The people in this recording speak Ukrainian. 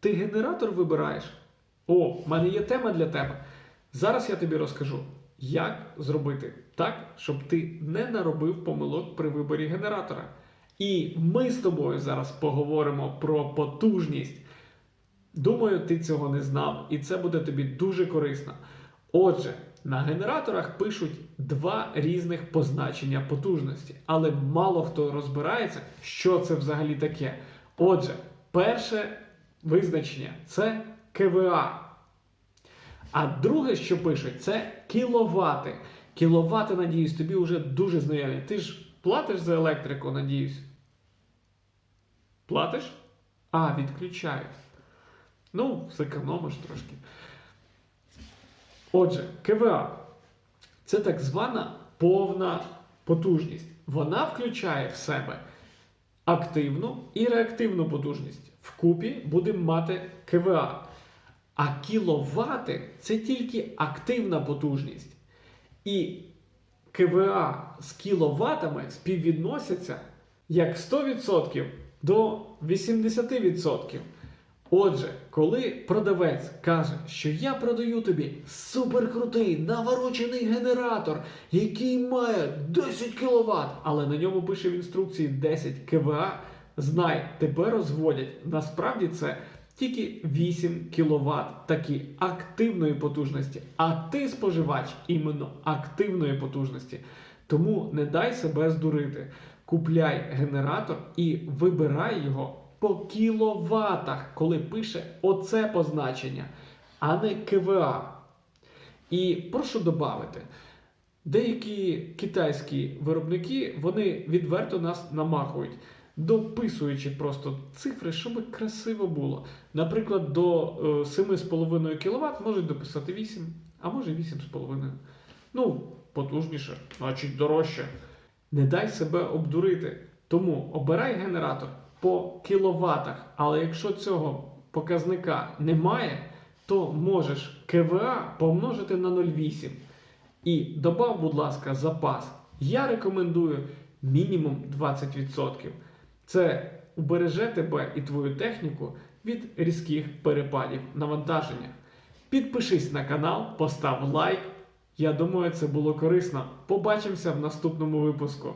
Ти генератор вибираєш? О, в мене є тема для тебе. Зараз я тобі розкажу, як зробити так, щоб ти не наробив помилок при виборі генератора. І ми з тобою зараз поговоримо про потужність. Думаю, ти цього не знав, і це буде тобі дуже корисно. Отже, на генераторах пишуть два різних позначення потужності, але мало хто розбирається, що це взагалі таке. Отже, перше визначення це КВА. А друге, що пишуть, це кіловати. Кіловати, надіюсь, тобі вже дуже знайомі. Ти ж платиш за електрику, надіюсь. Платиш? А, відключають. Ну, зекономиш трошки. Отже, КВА це так звана повна потужність. Вона включає в себе активну і реактивну потужність. Вкупі будемо мати КВА. А кіловати це тільки активна потужність. І КВА з кіловатами співвідносяться як 100% до 80%. Отже, коли продавець каже, що я продаю тобі суперкрутий наворочений генератор, який має 10 кВт, але на ньому пише в інструкції 10 кВА, знай, тебе розводять. Насправді це тільки 8 кВт такі активної потужності, а ти споживач іменно активної потужності. Тому не дай себе здурити. Купляй генератор і вибирай його по кіловатах, коли пише оце позначення, а не КВА. І прошу додати, деякі китайські виробники вони відверто нас намахують, дописуючи просто цифри, щоб красиво було. Наприклад, до е, 7,5 кВт можуть дописати 8, а може 8,5. Ну, потужніше, значить дорожче. Не дай себе обдурити. Тому обирай генератор по кіловатах. Але якщо цього показника немає, то можеш КВА помножити на 0,8. І добав, будь ласка, запас. Я рекомендую мінімум 20%. Це убереже тебе і твою техніку від різких перепадів навантаження. Підпишись на канал, постав лайк. Я думаю, це було корисно. Побачимося в наступному випуску.